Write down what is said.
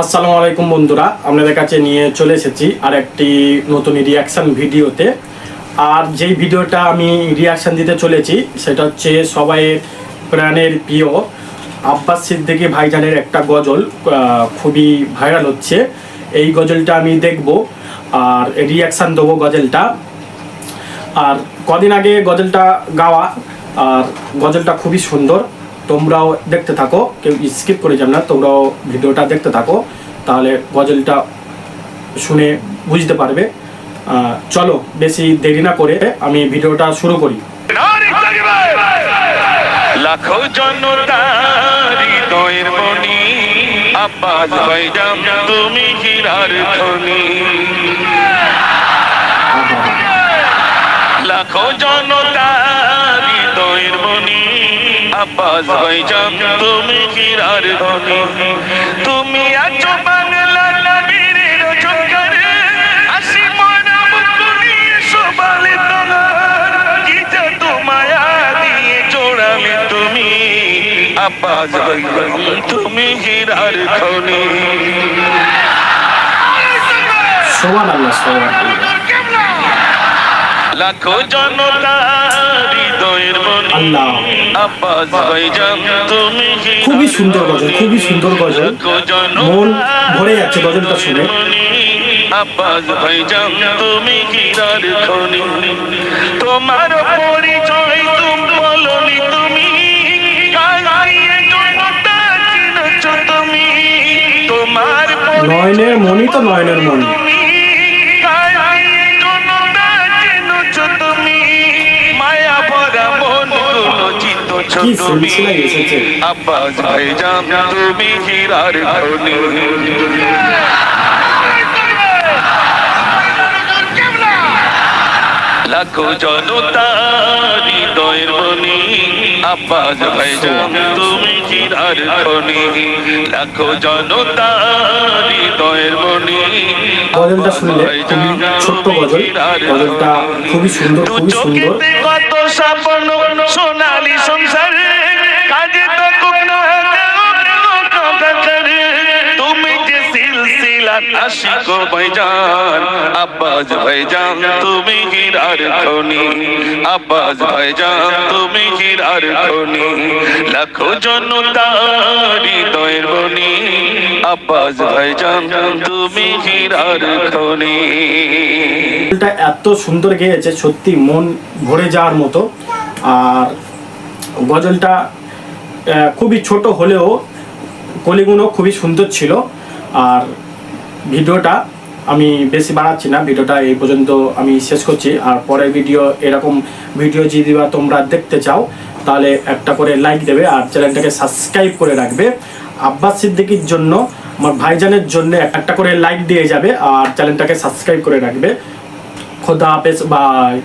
আসসালামু আলাইকুম বন্ধুরা, আপনাদের কাছে নিয়ে চলে এসেছি আর একটি নতুন রিয়াকশান ভিডিওতে। আর যেই ভিডিওটা আমি রিয়াকশান দিতে চলেছি, সেটা হচ্ছে সবাই প্রাণের প্রিয় আব্বাস সিদ্দিকী ভাইজানের একটা গজল খুবই ভাইরাল হচ্ছে। এই গজলটা আমি দেখব আর রিয়াকশান দেবো গজলটা। আর কদিন আগে গজলটা গাওয়া, আর গজলটা খুবই সুন্দর। তোমরাও দেখতে থাকো কেউ স্কিপ করে যাবে না তোমরাও ভিডিওটা দেখতে থাকো তাহলে গজলটা শুনে বুঝতে পারবে। চলো বেশি দেরি না করে আমি ভিডিওটা শুরু করি। লাখো জনতার মনি আব্বাস তুমি হীরার মনি আব্বাস ভাইজান তুমি হীরার খনি তুমি আছো বাংলা নবীর রোজগারে। আসি মনা মুকুনি সবালে তোমার কি যে তোমায়া দিয়ে জোড়ালে তুমি। আব্বাস ভাইজান তুমি হীরার আল্লাহ সোমান আল্লাহ লাখো জনতা হৃদয়ের মনি। আল্লাহ। আব্বাস ভাইজান তুমি খুবই সুন্দর গজল খুবই সুন্দর গজল। মন ভরে যাচ্ছে গজলটা শুনে। আব্বাস ভাইজান তুমি হীরার খনি? তোমার পরিচয় তুম বলনি তুমি। কালিয়ে তুমি। তোমার নয়নের মণি তো নয়নের মণি তুমি আব্বাস ভাইজান তুমি হীরার খনি লাখো জনতা হৃদয়ের মনি আব্বাস ভাইজান তুমি হীরার খনি লাখো জনতা হৃদয়ের মনি গজলটা শুনলে ছোট্ট গজল। গজলটা খুবই সুন্দর খুবই সুন্দর। কত স্বপ্ন সোনালি সংসার আশিক ভাইজান, আব্বাস ভাইজান, তুমি খনি, আব্বাস ভাইজান, তুমি খনি বনি, আব্বাস ভাইজান, তুমি খনি। গজলটা এত সুন্দর গেয়েছে, সত্যি মন ভরে যাওয়ার মতো। আর গজলটা খুবই ছোট হলেও কলিগুলো খুবই সুন্দর ছিল। আর ভিডিওটা আমি বেশি বাড়াচ্ছি না, ভিডিওটা এই পর্যন্ত আমি শেষ করছি। আর পরের ভিডিও, এরকম ভিডিও যদি বা তোমরা দেখতে চাও, তাহলে একটা করে লাইক দেবে আর চ্যানেলটাকে সাবস্ক্রাইব করে রাখবে। আব্বাস সিদ্দিকির জন্য, আমার ভাইজানের জন্য একটা করে লাইক দিয়ে যাবে আর চ্যানেলটাকে সাবস্ক্রাইব করে রাখবে। খোদা হাফেজ বাই